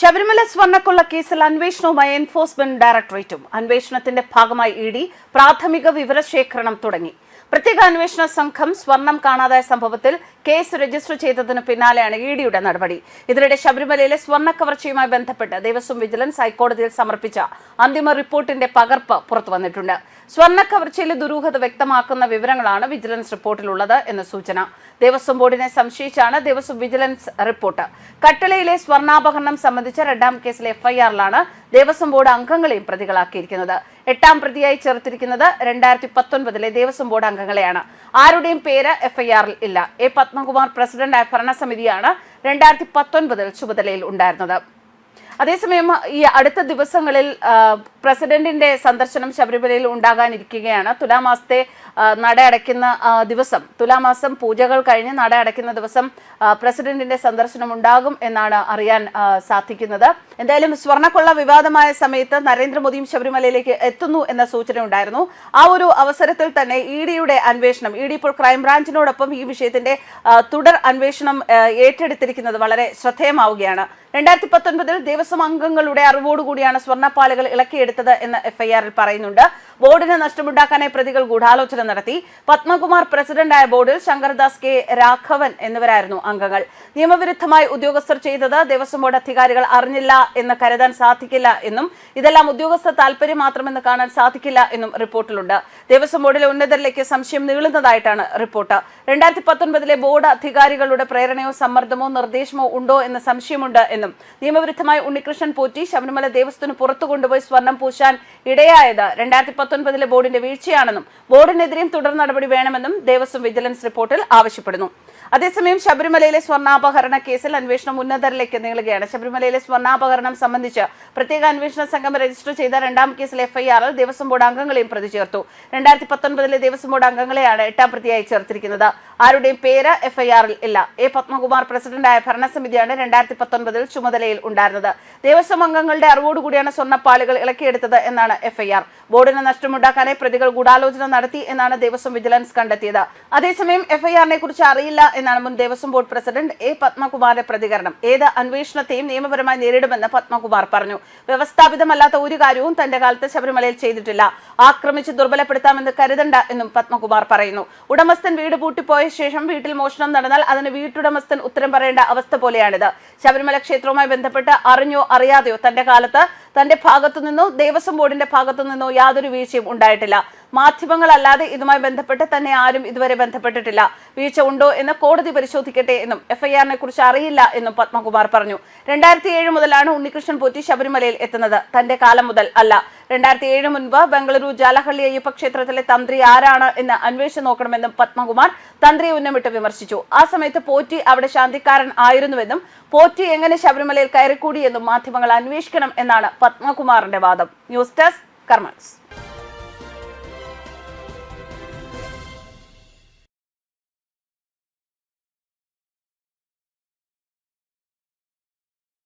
ശബരിമല സ്വർണക്കൊള്ള കേസിൽ അന്വേഷണവുമായി എൻഫോഴ്സ്മെന്റ് ഡയറക്ടറേറ്റും. അന്വേഷണത്തിന്റെ ഭാഗമായി ഇ ഡി പ്രാഥമിക വിവരശേഖരണം തുടങ്ങി. പ്രത്യേക അന്വേഷണ സംഘം സ്വർണം കാണാതായ സംഭവത്തിൽ കേസ് രജിസ്റ്റർ ചെയ്തതിന് പിന്നാലെയാണ് ഇ ഡിയുടെ നടപടി. ഇതിനിടെ ശബരിമലയിലെ സ്വർണ കവർച്ചയുമായി ബന്ധപ്പെട്ട് ദേവസ്വം വിജിലൻസ് ഹൈക്കോടതിയിൽ സമർപ്പിച്ച അന്തിമ റിപ്പോർട്ടിന്റെ പകർപ്പ് പുറത്തു വന്നിട്ടുണ്ട്. സ്വർണ കവർച്ചയിലെ ദുരൂഹത വ്യക്തമാക്കുന്ന വിവരങ്ങളാണ് വിജിലൻസ് റിപ്പോർട്ടിലുള്ളത് എന്ന സൂചന. ദേവസ്വം ബോർഡിനെ സംശയിച്ചാണ് ദേവസ്വം വിജിലൻസ് റിപ്പോർട്ട്. കട്ടളയിലെ സ്വർണാപഹരണം സംബന്ധിച്ച രണ്ടാം കേസിലെ എഫ്ഐആറിലാണ് ദേവസ്വം ബോർഡ് അംഗങ്ങളെയും പ്രതികളാക്കിയിരിക്കുന്നത്. എട്ടാം പ്രതിയായി ചേർത്തിരിക്കുന്നത് രണ്ടായിരത്തി പത്തൊൻപതിലെ ദേവസ്വം ബോർഡ് അംഗങ്ങളെയാണ്. ആരുടെയും പേര് എഫ്ഐആറിൽ ഇല്ല. എ പത്മകുമാർ പ്രസിഡന്റായ ഭരണസമിതിയാണ് രണ്ടായിരത്തി പത്തൊൻപതിൽ ചുമതലയിൽ ഉണ്ടായിരുന്നത്. അതേസമയം ഈ അടുത്ത ദിവസങ്ങളിൽ പ്രസിഡന്റിന്റെ സന്ദർശനം ശബരിമലയിൽ ഉണ്ടാകാനിരിക്കുകയാണ്. തുലാമാസത്തെ നട അടയ്ക്കുന്ന ദിവസം തുലാമാസം പൂജകൾ കഴിഞ്ഞ് നട അടയ്ക്കുന്ന ദിവസം പ്രസിഡന്റിന്റെ സന്ദർശനം ഉണ്ടാകും എന്നാണ് അറിയാൻ സാധിക്കുന്നത്. എന്തായാലും സ്വർണക്കൊള്ള വിവാദമായ സമയത്ത് നരേന്ദ്രമോദിയും ശബരിമലയിലേക്ക് എത്തുന്നു എന്ന സൂചന ഉണ്ടായിരുന്നു. ആ ഒരു അവസരത്തിൽ തന്നെ ഇ ഡിയുടെ അന്വേഷണം ഇ ഡി ഇപ്പോൾ ക്രൈംബ്രാഞ്ചിനോടൊപ്പം ഈ വിഷയത്തിന്റെ തുടർ അന്വേഷണം ഏറ്റെടുത്തിരിക്കുന്നത് വളരെ ശ്രദ്ധേയമാവുകയാണ്. രണ്ടായിരത്തി പത്തൊൻപതിൽ ദേവസ്വം അംഗങ്ങളുടെ അറിവോടുകൂടിയാണ് സ്വർണപ്പാലുകൾ ഇളക്കിയെടുത്തത്. എന്ന് എഫ്ഐആറിൽ പറയുന്നുണ്ട്. ബോർഡിന് നഷ്ടമുണ്ടാക്കാനായി പ്രതികൾ ഗൂഢാലോചന നടത്തി. പത്മകുമാർ പ്രസിഡന്റായ ബോർഡിൽ ശങ്കർദാസ് കെ രാഘവൻ എന്നിവരായിരുന്നു അംഗങ്ങൾ. നിയമവിരുദ്ധമായി ഉദ്യോഗസ്ഥർ ചെയ്തത് ദേവസ്വം ബോർഡ് അധികാരികൾ അറിഞ്ഞില്ല എന്ന് കരുതാൻ സാധിക്കില്ല എന്നും ഇതെല്ലാം ഉദ്യോഗസ്ഥ താല്പര്യം മാത്രമെന്ന് കാണാൻ സാധിക്കില്ല എന്നും റിപ്പോർട്ടിലുണ്ട്. ദേവസ്വം ബോർഡിലെ ഉന്നതരിലേക്ക് സംശയം നീളുന്നതായിട്ടാണ് റിപ്പോർട്ട്. രണ്ടായിരത്തി പത്തൊൻപതിലെ ബോർഡ് അധികാരികളുടെ പ്രേരണയോ സമ്മർദ്ദമോ നിർദ്ദേശമോ ഉണ്ടോ എന്ന സംശയമുണ്ട് എന്നും നിയമവിരുദ്ധമായി ഉണ്ണികൃഷ്ണൻ പോറ്റി ശബരിമല ദേവസ്വത്തിന് പുറത്തു കൊണ്ടുപോയി സ്വർണം പൂശാൻ ഇടയായത് രണ്ടായിരത്തി പത്തൊൻപതിലെ ബോർഡിന്റെ വീഴ്ചയാണെന്നും ബോർഡിനെതിരെയും തുടർ നടപടി വേണമെന്നും ദേവസ്വം വിജിലൻസ് റിപ്പോർട്ടിൽ ആവശ്യപ്പെടുന്നു അതേസമയം ശബരിമലയിലെ സ്വർണാപഹരണ കേസിൽ അന്വേഷണം ഉന്നതരിലേക്ക് നീളുകയാണ്. ശബരിമലയിലെ സ്വർണാപഹരണം സംബന്ധിച്ച് പ്രത്യേക അന്വേഷണ സംഘം രജിസ്റ്റർ ചെയ്ത രണ്ടാം കേസിലെ എഫ്ഐആറിൽ ദേവസ്വം ബോർഡ് അംഗങ്ങളെയും പ്രതി ചേർത്തു രണ്ടായിരത്തി പത്തൊൻപതിലെ ദേവസ്വം ബോർഡ് അംഗങ്ങളെയാണ് എട്ടാം പ്രതിയായി ചേർത്തിരിക്കുന്നത്. ആരുടെയും പേര് എഫ്ഐആറിൽ ഇല്ല. എ. പത്മകുമാർ പ്രസിഡന്റായ ഭരണസമിതിയാണ് രണ്ടായിരത്തി പത്തൊൻപതിൽ ചുമതലയിൽ ഉണ്ടായിരുന്നത്. ദേവസ്വം അംഗങ്ങളുടെ അറിവോടുകൂടിയാണ് സ്വർണപ്പാലുകൾ ഇളക്കിയെടുത്തത് എന്നാണ് എഫ്ഐആർ. ബോർഡിന് നഷ്ടമുണ്ടാക്കാനായി പ്രതികൾ ഗൂഢാലോചന നടത്തി എന്നാണ് ദേവസ്വം വിജിലൻസ് കണ്ടെത്തിയത്. അതേസമയം എഫ്ഐആറിനെ കുറിച്ച് അറിയില്ല എന്നാണ് മുൻ ദേവസ്വം ബോർഡ് പ്രസിഡന്റ് എ പത്മകുമാറിന്റെ പ്രതികരണം. ഏത് അന്വേഷണത്തെയും നിയമപരമായി നേരിടുമെന്ന് പത്മകുമാർ പറഞ്ഞു. വ്യവസ്ഥാപിതമല്ലാത്ത ഒരു കാര്യവും തന്റെ കാലത്ത് ശബരിമലയിൽ ചെയ്തിട്ടില്ല. ആക്രമിച്ച് ദുർബലപ്പെടുത്താമെന്ന് കരുതണ്ട എന്നും പത്മകുമാർ പറയുന്നു. ഉടമസ്ഥൻ വീട് പൂട്ടിപ്പോയ ശേഷം വീട്ടിൽ മോഷണം നടന്നാൽ അതിന് വീട്ടുടമസ്ഥൻ ഉത്തരം പറയേണ്ട അവസ്ഥ പോലെയാണിത്. ശബരിമല ക്ഷേത്രവുമായി ബന്ധപ്പെട്ട് അറിഞ്ഞോ അറിയാതെയോ തന്റെ കാലത്ത് തന്റെ ഭാഗത്തു നിന്നോ ദേവസ്വം ബോർഡിന്റെ ഭാഗത്തു നിന്നോ യാതൊരു വീഴ്ചയും ഉണ്ടായിട്ടില്ല. മാധ്യമങ്ങളല്ലാതെ ഇതുമായി ബന്ധപ്പെട്ട് തന്നെ ആരും ഇതുവരെ ബന്ധപ്പെട്ടിട്ടില്ല. വീഴ്ച ഉണ്ടോ എന്ന് കോടതി പരിശോധിക്കട്ടെ എന്നും എഫ്ഐആറിനെ കുറിച്ച് അറിയില്ല എന്നും പത്മകുമാർ പറഞ്ഞു. രണ്ടായിരത്തി ഏഴ് മുതലാണ് ഉണ്ണികൃഷ്ണൻ പോറ്റി ശബരിമലയിൽ എത്തുന്നത്. തന്റെ കാലം മുതൽ അല്ല. രണ്ടായിരത്തി ഏഴ് മുൻപ് ബംഗളൂരു ജാലഹള്ളി അയ്യപ്പ ക്ഷേത്രത്തിലെ തന്ത്രി ആരാണ് എന്ന് അന്വേഷിച്ച് നോക്കണമെന്നും പത്മകുമാർ തന്ത്രിയെ ഉന്നമിട്ട് വിമർശിച്ചു. ആ സമയത്ത് പോറ്റി അവിടെ ശാന്തിക്കാരൻ ആയിരുന്നുവെന്നും പോറ്റി എങ്ങനെ ശബരിമലയിൽ കയറിക്കൂടിയെന്നും മാധ്യമങ്ങൾ അന്വേഷിക്കണം എന്നാണ് പത്മകുമാറിന്റെ വാദം. News desk കർമ്മൻസ്.